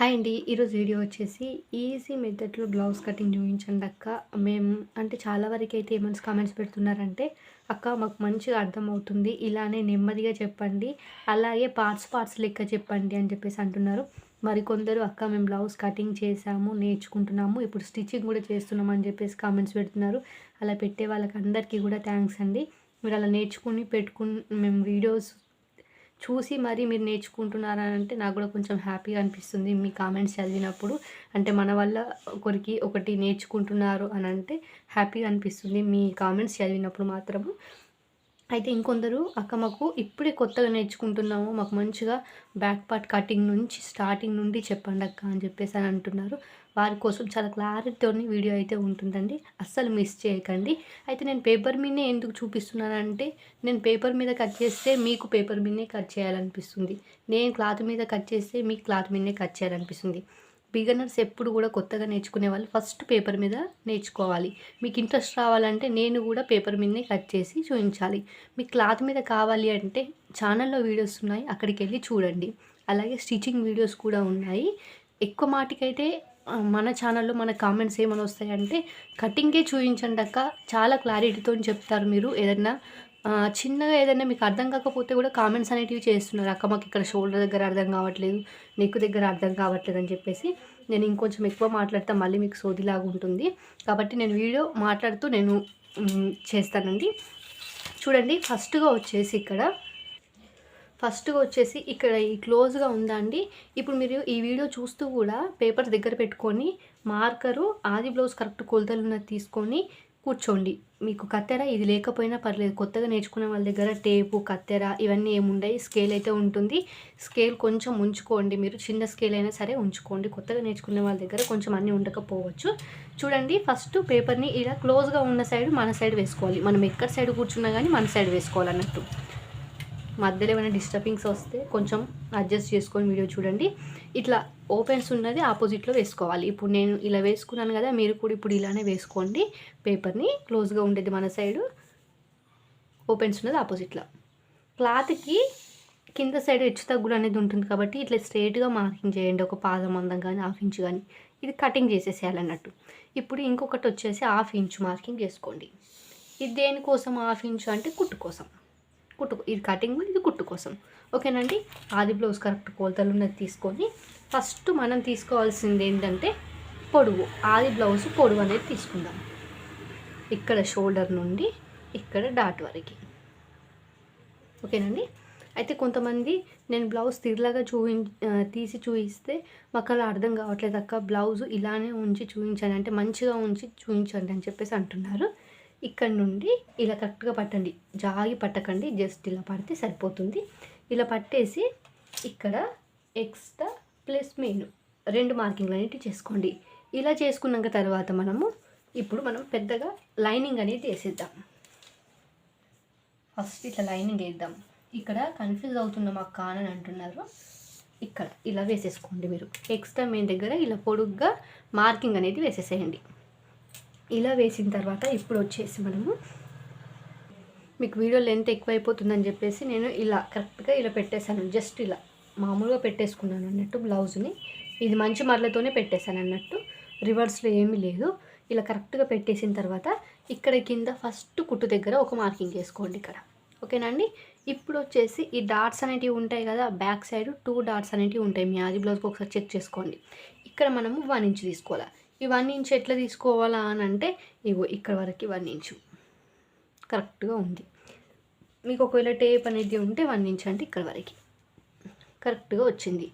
Hi అండి. ఈరోజు video వచ్చేసి ఈజీ మెథడ్లో బ్లౌజ్ కటింగ్ చూపించండి అక్క. మేము అంటే చాలా వరకు అయితే ఏమైనా కామెంట్స్ పెడుతున్నారంటే అక్క మాకు మంచిగా అర్థమవుతుంది. ఇలానే నెమ్మదిగా చెప్పండి. అలాగే పార్ట్స్ పార్ట్స్ లెక్క చెప్పండి అని చెప్పేసి అంటున్నారు. మరి కొందరు అక్క మేము బ్లౌజ్ కటింగ్ చేసాము నేర్చుకుంటున్నాము. ఇప్పుడు స్టిచ్చింగ్ కూడా చేస్తున్నాం అని చెప్పేసి కామెంట్స్ పెడుతున్నారు. అలా పెట్టే వాళ్ళకి అందరికీ కూడా థ్యాంక్స్ అండి. మీరు అలా నేర్చుకుని పెట్టుకుని మేము వీడియోస్ చూసి మరీ మీరు నేర్చుకుంటున్నారని అంటే నాకు కూడా కొంచెం హ్యాపీగా అనిపిస్తుంది. మీ కామెంట్స్ చదివినప్పుడు అంటే మన వల్ల ఒకరికి ఒకటి నేర్చుకుంటున్నారు అని అంటే హ్యాపీగా అనిపిస్తుంది. మీ కామెంట్స్ చదివినప్పుడు మాత్రము అయితే ఇంకొందరు అక్క మాకు ఇప్పుడే కొత్తగా నేర్చుకుంటున్నాము మాకు మంచిగా బ్యాక్ పార్ట్ కటింగ్ నుంచి స్టార్టింగ్ నుండి చెప్పండి అక్క అని చెప్పేసి అని అంటున్నారు. వారి కోసం చాలా క్లారిటీతోని వీడియో అయితే ఉంటుందండి. అస్సలు మిస్ చేయకండి. అయితే నేను పేపర్ మీదనే ఎందుకు చూపిస్తున్నానంటే నేను పేపర్ మీద కట్ చేస్తే మీకు పేపర్ మీదనే కట్ చేయాలనిపిస్తుంది. నేను క్లాత్ మీద కట్ చేస్తే మీకు క్లాత్ మీదనే కట్ చేయాలనిపిస్తుంది. బిగనర్స్ ఎప్పుడు కూడా కొత్తగా నేర్చుకునే వాళ్ళు ఫస్ట్ పేపర్ మీద నేర్చుకోవాలి. మీకు ఇంట్రెస్ట్ రావాలంటే నేను కూడా పేపర్ మీదనే కట్ చేసి చూపించాలి మీకు క్లాత్ మీద కావాలి అంటే ఛానల్లో వీడియోస్ ఉన్నాయి అక్కడికి వెళ్ళి చూడండి. అలాగే స్టిచ్చింగ్ వీడియోస్ కూడా ఉన్నాయి. ఎక్కువ మాటికైతే మన ఛానల్లో మన కామెంట్స్ ఏమైనా వస్తాయంటే కటింగే చూపించండి అక్క. చాలా క్లారిటీతో చెప్తారు మీరు. ఏదన్నా చిన్నగా ఏదైనా మీకు అర్థం కాకపోతే కూడా కామెంట్స్ అనేటివి చేస్తున్నారు. అక్క మాకు ఇక్కడ షోల్డర్ దగ్గర అర్థం కావట్లేదు నెక్ దగ్గర అర్థం కావట్లేదు అని చెప్పేసి నేను ఇంకొంచెం ఎక్కువ మాట్లాడితే మళ్ళీ మీకు సోదిలాగా ఉంటుంది. కాబట్టి నేను వీడియో మాట్లాడుతూ నేను చేస్తానండి. చూడండి ఫస్ట్గా వచ్చేసి ఇక్కడ ఫస్ట్గా వచ్చేసి ఇక్కడ ఈ క్లోజ్గా ఉందా అండి? ఇప్పుడు మీరు ఈ వీడియో చూస్తూ కూడా పేపర్ దగ్గర పెట్టుకొని మార్కరు ఆది బ్లౌజ్ కరెక్ట్ కొలతలు ఉన్నది తీసుకొని కూర్చోండి. మీకు కత్తెర ఇది లేకపోయినా పర్లేదు. కొత్తగా నేర్చుకునే వాళ్ళ దగ్గర టేపు కత్తెర ఇవన్నీ ఏముండయి. స్కేల్ అయితే ఉంటుంది. స్కేల్ కొంచెం ఉంచుకోండి మీరు. చిన్న స్కేల్ అయినా సరే ఉంచుకోండి. కొత్తగా నేర్చుకునే వాళ్ళ దగ్గర కొంచెం అన్నీ ఉండకపోవచ్చు. చూడండి ఫస్ట్ పేపర్ని ఇలా క్లోజ్గా ఉన్న సైడ్ మన సైడ్ వేసుకోవాలి. మనం ఎక్కడ సైడ్ కూర్చున్నా కానీ మన సైడ్ వేసుకోవాలన్నట్టు. మధ్యలో ఏమైనా డిస్టర్బింగ్స్ వస్తే కొంచెం అడ్జస్ట్ చేసుకొని వీడియో చూడండి. ఇట్లా ఓపెన్స్ ఉన్నది ఆపోజిట్లో వేసుకోవాలి. ఇప్పుడు నేను ఇలా వేసుకున్నాను కదా మీరు కూడా ఇప్పుడు ఇలానే వేసుకోండి. పేపర్ని క్లోజ్గా ఉండేది మన సైడు ఓపెన్స్ ఉన్నది ఆపోజిట్లో క్లాత్కి కింద సైడ్ హెచ్చు తగ్గులు అనేది ఉంటుంది కాబట్టి ఇట్లా స్ట్రేట్గా మార్కింగ్ చేయండి. ఒక పాదం అందం కానీ హాఫ్ ఇంచ్ కానీ ఇది కటింగ్ చేసేసేయాలన్నట్టు. ఇప్పుడు ఇంకొకటి వచ్చేసి హాఫ్ ఇంచ్ మార్కింగ్ చేసుకోండి. ఇది దేనికోసం? హాఫ్ ఇంచ్ అంటే కుట్టు కోసం. కుట్టు ఇది కటింగ్ ఇది కుట్టు కోసం. ఓకేనండి? ఆది బ్లౌజ్ కరెక్ట్ కొలతలు ఉన్నది తీసుకొని ఫస్ట్ మనం తీసుకోవాల్సింది ఏంటంటే పొడుగు ఆది బ్లౌజ్ పొడుగు అనేది తీసుకుందాం. ఇక్కడ షోల్డర్ నుండి ఇక్కడ డాట్ వరకు. ఓకేనండి? అయితే కొంతమంది నేను బ్లౌజ్ తిరలాగా చూపి తీసి చూపిస్తే మాకు అలా అర్థం కావట్లేదు అక్క. బ్లౌజ్ ఇలానే ఉంచి చూపించండి అంటే మంచిగా ఉంచి చూపించండి అని చెప్పేసి అంటున్నారు. ఇక్కడ నుండి ఇలా కరెక్ట్గా పట్టండి. జాగి పట్టకండి. జస్ట్ ఇలా పడితే సరిపోతుంది. ఇలా పట్టేసి ఇక్కడ ఎక్స్ట్రా ప్లస్ మెయిన్ రెండు మార్కింగ్లు అనేవి చేసుకోండి. ఇలా చేసుకున్నాక తర్వాత మనము ఇప్పుడు మనం పెద్దగా లైనింగ్ అనేది వేసేద్దాం. ఫస్ట్ ఇట్లా లైనింగ్ వేద్దాం. ఇక్కడ కన్ఫ్యూజ్ అవుతున్న మాకు కానని అంటున్నారు. ఇక్కడ ఇలా వేసేసుకోండి మీరు. ఎక్స్ట్రా మెయిన్ దగ్గర ఇలా పొడుగ్గా మార్కింగ్ అనేది వేసేసేయండి. ఇలా వేసిన తర్వాత ఇప్పుడు వచ్చేసి మనము మీకు వీడియో లెంత్ ఎక్కువైపోతుందని చెప్పేసి నేను ఇలా కరెక్ట్గా ఇలా పెట్టేశాను. జస్ట్ ఇలా మామూలుగా పెట్టేసుకున్నాను అన్నట్టు బ్లౌజ్ని. ఇది మంచి మరలతోనే పెట్టేశాను అన్నట్టు. రివర్స్లో ఏమీ లేదు. ఇలా కరెక్ట్గా పెట్టేసిన తర్వాత ఇక్కడ కింద ఫస్ట్ కుట్టు దగ్గర ఒక మార్కింగ్ వేసుకోండి ఇక్కడ. ఓకేనండి ఇప్పుడు వచ్చేసి ఈ డాట్స్ అనేటివి ఉంటాయి కదా బ్యాక్ సైడ్ టూ డాట్స్ అనేటివి ఉంటాయి. మీ ఆది బ్లౌజ్కి ఒకసారి చెక్ చేసుకోండి. ఇక్కడ మనము వన్ ఇంచ్ తీసుకోవాలి. ఈ వన్ ఇంచ్ ఎట్లా తీసుకోవాలా అని అంటే ఇగో ఇక్కడ వరకు వన్ ఇంచు. కరెక్ట్గా ఉంది. మీకు ఒకవేళ టేప్ అనేది ఉంటే వన్ ఇంచ్ అంటే ఇక్కడ వరకు. కరెక్ట్గా వచ్చింది.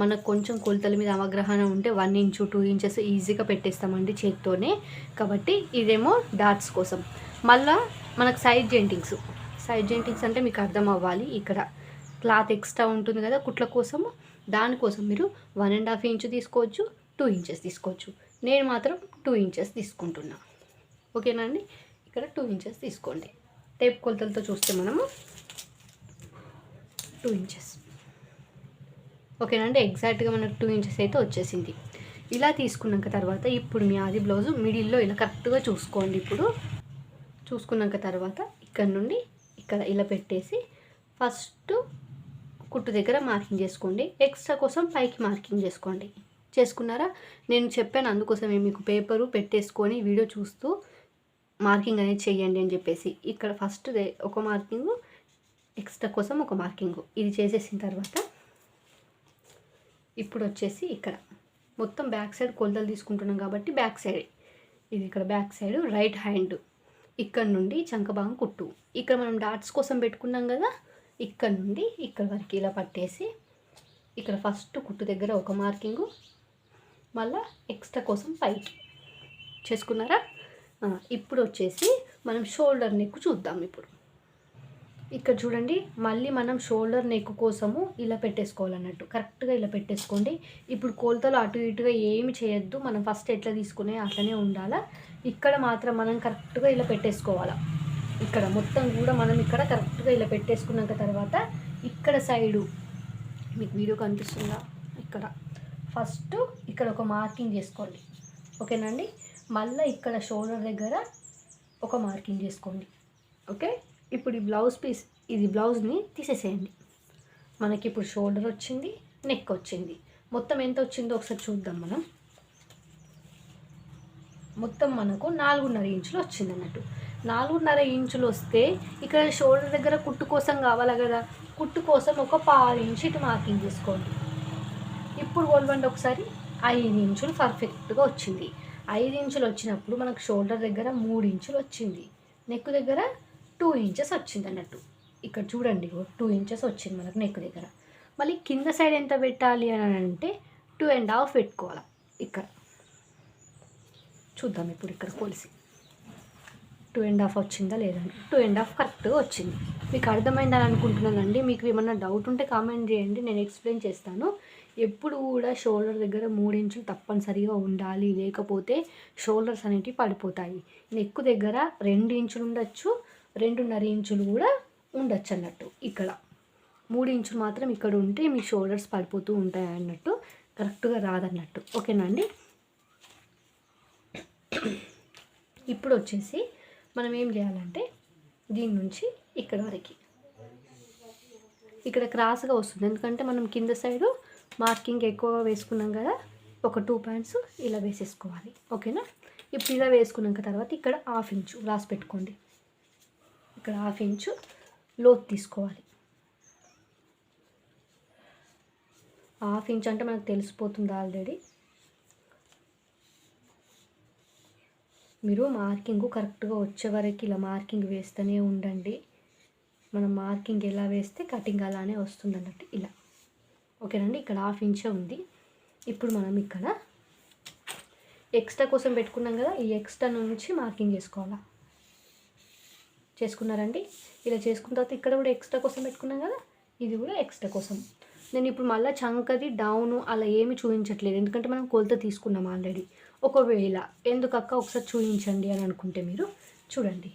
మనకు కొంచెం కొలతల మీద అవగాహన ఉంటే వన్ ఇంచు టూ ఇంచెస్ ఈజీగా పెట్టేస్తామండి చేత్తోనే. కాబట్టి ఇదేమో డాట్స్ కోసం. మళ్ళా మనకు సైడ్ జెంటింగ్స్ సైడ్ జెంటింగ్స్ అంటే మీకు అర్థం అవ్వాలి ఇక్కడ. క్లాత్ ఎక్స్ట్రా ఉంటుంది కదా కుట్ల కోసము. దానికోసం మీరు వన్ అండ్ హాఫ్ ఇంచు తీసుకోవచ్చు టూ ఇంచెస్ తీసుకోవచ్చు. నేను మాత్రం టూ ఇంచెస్ తీసుకుంటున్నా. ఓకేనా అండి? ఇక్కడ టూ ఇంచెస్ తీసుకోండి. టేప్ కొలతలతో చూస్తే మనము టూ ఇంచెస్ ఓకేనండి ఎగ్జాక్ట్గా మనకు టూ ఇంచెస్ అయితే వచ్చేసింది. ఇలా తీసుకున్నాక తర్వాత ఇప్పుడు మీ ఆది బ్లౌజ్ మిడిల్లో ఇలా కరెక్ట్గా చూసుకోండి ఇప్పుడు. చూసుకున్నాక తర్వాత ఇక్కడ నుండి ఇక్కడ ఇలా పెట్టేసి ఫస్ట్ కుట్టు దగ్గర మార్కింగ్ చేసుకోండి. ఎక్స్ట్రా కోసం పైకి మార్కింగ్ చేసుకోండి. చేసుకున్నారా? నేను చెప్పాను అందుకోసమే మీకు పేపరు పెట్టేసుకొని వీడియో చూస్తూ మార్కింగ్ అనేది చేయండి అని చెప్పేసి. ఇక్కడ ఫస్ట్ ఒక మార్కింగ్ ఎక్స్ట్రా కోసం ఒక మార్కింగ్. ఇది చేసేసిన తర్వాత ఇప్పుడు వచ్చేసి ఇక్కడ. మొత్తం బ్యాక్ సైడ్ కొలతలు తీసుకుంటున్నాం కాబట్టి బ్యాక్ సైడ్. ఇది ఇక్కడ బ్యాక్ సైడ్ రైట్ హ్యాండ్. ఇక్కడ నుండి చంకబాగం కుట్టు. ఇక్కడ మనం డాట్స్ కోసం పెట్టుకున్నాం కదా ఇక్కడ నుండి ఇక్కడ వరకు ఇలా పట్టేసి ఇక్కడ ఫస్ట్ కుట్టు దగ్గర ఒక మార్కింగు మళ్ళా ఎక్స్ట్రా కోసం పైకి చేసుకున్నారా? ఇప్పుడు వచ్చేసి మనం షోల్డర్ నెక్ చూద్దాం ఇప్పుడు. ఇక్కడ చూడండి మళ్ళీ మనం షోల్డర్ నెక్ కోసము ఇలా పెట్టేసుకోవాలన్నట్టు. కరెక్ట్గా ఇలా పెట్టేసుకోండి. ఇప్పుడు కోలతలు అటు ఇటుగా ఏమి చేయొద్దు. మనం ఫస్ట్ ఎట్లా తీసుకునే అట్లనే ఉండాలా. ఇక్కడ మాత్రం మనం కరెక్ట్గా ఇలా పెట్టేసుకోవాలా. ఇక్కడ మొత్తం కూడా మనం ఇక్కడ కరెక్ట్గా ఇలా పెట్టేసుకున్నాక తర్వాత ఇక్కడ సైడు మీకు వీడియో కనిపిస్తుందా? ఇక్కడ. ఫస్ట్ ఇక్కడ ఒక మార్కింగ్ చేసుకోండి. ఓకేనండి? మళ్ళీ ఇక్కడ షోల్డర్ దగ్గర ఒక మార్కింగ్ చేసుకోండి. ఓకే? ఇప్పుడు ఈ బ్లౌజ్ పీస్ ఇది బ్లౌజ్ని తీసేసేయండి. మనకి ఇప్పుడు షోల్డర్ వచ్చింది నెక్ వచ్చింది. మొత్తం ఎంత వచ్చిందో ఒకసారి చూద్దాం మనం. మొత్తం మనకు నాలుగున్నర ఇంచులు వచ్చింది అన్నట్టు. నాలుగున్నర ఇంచులు వస్తే ఇక్కడ షోల్డర్ దగ్గర కుట్టు కోసం కావాలా కదా? కుట్టు కోసం ఒక పావు ఇంచు ఇటు మార్కింగ్ చేసుకోండి. ఇప్పుడు కొలవండి ఒకసారి ఐదు ఇంచులు పర్ఫెక్ట్గా వచ్చింది. ఐదు ఇంచులు వచ్చినప్పుడు మనకు షోల్డర్ దగ్గర మూడు ఇంచులు వచ్చింది. నెక్ దగ్గర టూ ఇంచెస్ వచ్చింది అన్నట్టు. ఇక్కడ చూడండి టూ ఇంచెస్ వచ్చింది మనకు నెక్ దగ్గర. మళ్ళీ కింద సైడ్ ఎంత పెట్టాలి అని అంటే టూ అండ్ హాఫ్ పెట్టుకోవాలి ఇక్కడ. చూద్దాం ఇప్పుడు ఇక్కడ కొలిసి టూ అండ్ హాఫ్ వచ్చిందా లేదా టూ అండ్ హాఫ్ కరెక్ట్గా వచ్చింది. మీకు అర్థమైందని అనుకుంటున్నానండి. మీకు ఏమన్నా డౌట్ ఉంటే కామెంట్ చేయండి. నేను ఎక్స్ప్లెయిన్ చేస్తాను. ఎప్పుడు కూడా షోల్డర్ దగ్గర మూడు ఇంచులు తప్పనిసరిగా ఉండాలి. లేకపోతే షోల్డర్స్ అనేటివి పడిపోతాయి. నెక్ దగ్గర రెండు ఇంచులు ఉండొచ్చు రెండున్నర ఇంచులు కూడా ఉండొచ్చు అన్నట్టు ఇక్కడ. మూడు ఇంచులు మాత్రం ఇక్కడ ఉంటే మీ షోల్డర్స్ పడిపోతూ ఉంటాయి అన్నట్టు కరెక్ట్గా రాదన్నట్టు. ఓకేనా అండి? ఇప్పుడు వచ్చేసి మనం ఏం చేయాలంటే దీని నుంచి ఇక్కడ వరకు. ఇక్కడ క్రాస్గా వస్తుంది. ఎందుకంటే మనం కింద సైడు మార్కింగ్ ఎక్కువ వేసుకున్నాం కదా ఒక టూ పాయింట్స్ ఇలా వేసేసుకోవాలి. ఓకేనా? ఇప్పుడు ఇలా వేసుకున్నాక తర్వాత ఇక్కడ హాఫ్ ఇంచు రాసి పెట్టుకోండి. ఇక్కడ హాఫ్ ఇంచు లోతు తీసుకోవాలి. హాఫ్ ఇంచ్ అంటే మనకు తెలిసిపోతుంది ఆల్రెడీ మీరు మార్కింగ్ కరెక్ట్గా వచ్చే వరకు ఇలా మార్కింగ్ వేస్తూనే ఉండండి. మనం మార్కింగ్ ఎలా వేస్తే కటింగ్ అలానే వస్తుంది అన్నట్టు ఇలా. ఓకేనండి ఇక్కడ హాఫ్ ఇంచే ఉంది. ఇప్పుడు మనం ఇక్కడ ఎక్స్ట్రా కోసం పెట్టుకున్నాం కదా ఈ ఎక్స్ట్రా నుంచి మార్కింగ్ చేసుకోవాలా? చేసుకున్నారండి? ఇలా చేసుకున్న తర్వాత ఇక్కడ కూడా ఎక్స్ట్రా కోసం పెట్టుకున్నాం కదా ఇది కూడా ఎక్స్ట్రా కోసం. నేను ఇప్పుడు మళ్ళీ చంకది డౌను అలా ఏమి చూపించట్లేదు. ఎందుకంటే మనం కొలత తీసుకున్నాం ఆల్రెడీ. ఒకవేళ ఎందుకక్క ఒకసారి చూపించండి అని అనుకుంటే మీరు చూడండి.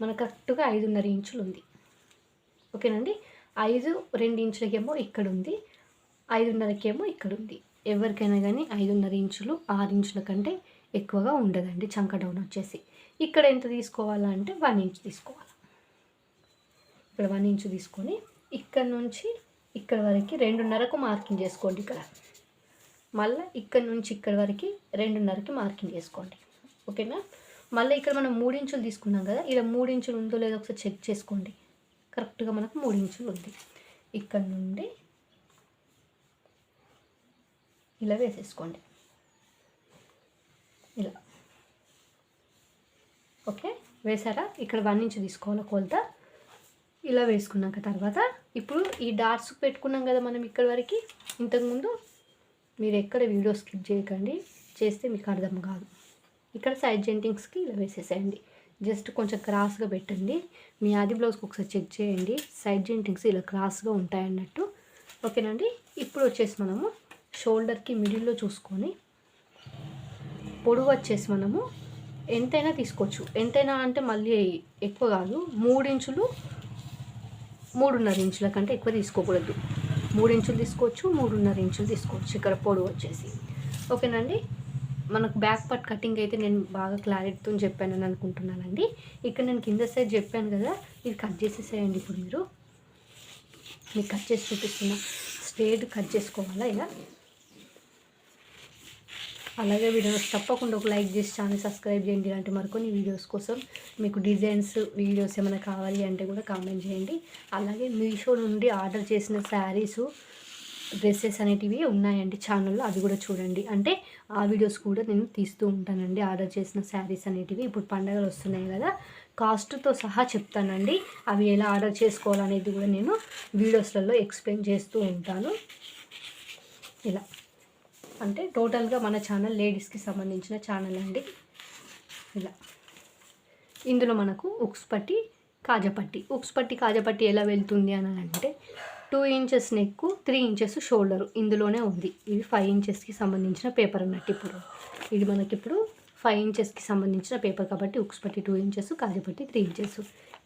మన కరెక్ట్గా ఐదున్నర ఇంచులు ఉంది. ఓకేనండి? ఐదు రెండు ఇంచులకేమో ఇక్కడ ఉంది ఐదున్నరకేమో ఇక్కడ ఉంది ఎవరికైనా కానీ ఐదున్నర ఇంచులు ఆరు ఇంచుల కంటే ఎక్కువగా ఉండదండి చంక డౌన్ వచ్చేసి. ఇక్కడ ఎంత తీసుకోవాలా అంటే వన్ ఇంచ్ తీసుకోవాలి. ఇక్కడ వన్ ఇంచ్ తీసుకొని ఇక్కడ నుంచి ఇక్కడ వరకు రెండున్నరకు మార్కింగ్ చేసుకోండి ఇక్కడ. మళ్ళీ ఇక్కడ నుంచి ఇక్కడ వరకు రెండున్నరకి మార్కింగ్ చేసుకోండి. ఓకేనా? మళ్ళీ ఇక్కడ మనం మూడు ఇంచులు తీసుకున్నాం కదా ఇలా మూడించులు ఉందో లేదో ఒకసారి చెక్ చేసుకోండి. కరెక్ట్గా మనకు మూడు ఇంచులు ఉంది. ఇక్కడ నుండి ఇలా వేసేసుకోండి. ఇలా. ఓకే? వేసారా? ఇక్కడ వన్ ఇంచ్ తీసుకోవాలి కొలత. ఇలా వేసుకున్నాక తర్వాత ఇప్పుడు ఈ డాట్స్ పెట్టుకున్నాం కదా మనం ఇక్కడ వరకు. ఇంతకుముందు మీరు ఎక్కడ వీడియో స్కిప్ చేయకండి. చేస్తే మీకు అర్థం కాదు. ఇక్కడ సైడ్ జెంటింగ్స్కి ఇలా వేసేసేయండి. జస్ట్ కొంచెం క్రాస్గా పెట్టండి. మీ ఆది బ్లౌజ్కి ఒకసారి చెక్ చేయండి. సైడ్ జెంటింగ్స్ ఇలా క్రాస్గా ఉంటాయన్నట్టు. ఓకేనండి? ఇప్పుడు వచ్చేసి మనము షోల్డర్కి మిడిల్లో చూసుకొని పొడవు వచ్చేసి మనము ఎంతైనా తీసుకోవచ్చు. ఎంతైనా అంటే మళ్ళీ ఎక్కువ కాదు. మూడు ఇంచులు మూడున్నర ఇంచుల కంటే ఎక్కువ తీసుకోకూడదు. మూడు ఇంచులు తీసుకోవచ్చు మూడున్నర ఇంచులు తీసుకోవచ్చు. ఇక్కడ పొడవు వచ్చేసి. ఓకేనండి? మనకు బ్యాక్ పార్ట్ కటింగ్ అయితే నేను బాగా క్లారిటీతో చెప్పానని అనుకుంటున్నానండి. ఇక్కడ నేను కింద సైడ్ చెప్పాను కదా ఇది కట్ చేసేసేయండి ఇప్పుడు మీరు. మీకు కట్ చేసి చూపిస్తున్నా స్ట్రేట్ కట్ చేసుకోవాలా ఇలా? అలాగే వీడియోస్ తప్పకుండా ఒక లైక్ చేసి ఛానల్ సబ్స్క్రైబ్ చేయండి. ఇలాంటి మరికొన్ని వీడియోస్ కోసం మీకు డిజైన్స్ వీడియోస్ ఏమైనా కావాలి అంటే కూడా కామెంట్ చేయండి. అలాగే మీషో నుండి ఆర్డర్ చేసిన శారీసు డ్రెస్సెస్ అనేటివి ఉన్నాయండి ఛానల్లో అవి కూడా చూడండి. అంటే ఆ వీడియోస్ కూడా నేను తీస్తూ ఉంటానండి. ఆర్డర్ చేసిన శారీస్ అనేటివి. ఇప్పుడు పండగలు వస్తున్నాయి కదా కాస్ట్తో సహా చెప్తానండి. అవి ఎలా ఆర్డర్ చేసుకోవాలనేది కూడా నేను వీడియోస్లలో ఎక్స్ప్లెయిన్ చేస్తూ ఉంటాను. ఇలా. అంటే టోటల్గా మన ఛానల్ లేడీస్కి సంబంధించిన ఛానల్ అండి. ఇలా. ఇందులో మనకు ఉక్స్ పట్టి కాజపట్టి ఉక్స్ పట్టి కాజపట్టి ఎలా వెళ్తుంది అని అంటే two inches neck three inches shoulder ఇందులోనే ఉంది. ఇది ఫైవ్ ఇంచెస్కి సంబంధించిన పేపర్ అన్నట్టు ఇప్పుడు. ఇది మనకి ఇప్పుడు ఫైవ్ ఇంచెస్కి సంబంధించిన పేపర్ కాబట్టి ఉక్స్ పట్టి టూ ఇంచెస్ కాజపట్టి త్రీ ఇంచెస్.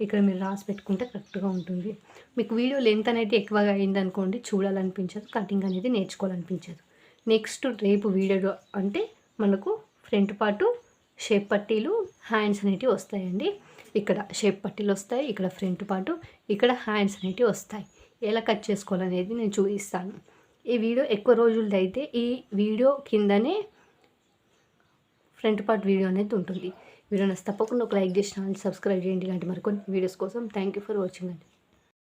ఇక్కడ మీరు రాసి పెట్టుకుంటే కరెక్ట్గా ఉంటుంది. మీకు వీడియో లెంత్ అనేది ఎక్కువగా అయిందనుకోండి చూడాలనిపించదు కటింగ్ అనేది నేర్చుకోవాలనిపించదు. నెక్స్ట్ రేపు వీడియో అంటే మనకు ఫ్రంట్ పార్టు షేప్ పట్టీలు హ్యాండ్స్ అనేటివి వస్తాయండి. ఇక్కడ షేప్ పట్టీలు వస్తాయి ఇక్కడ ఫ్రంట్ పార్టు ఇక్కడ హ్యాండ్స్ అనేటివి వస్తాయి. ఎలా కట్ చేసుకోవాలనేది నేను చూపిస్తాను. ఈ వీడియో ఎక్కువ రోజులది అయితే ఈ వీడియో కిందనే ఫ్రంట్ పార్ట్ వీడియో అనేది ఉంటుంది. వీడియో నచ్చి తప్పకుండా ఒక లైక్ చేసిన సబ్స్క్రైబ్ చేయండి. ఇలాంటి మరికొన్ని వీడియోస్ కోసం థ్యాంక్ యూ ఫర్ వాచింగ్ అండి.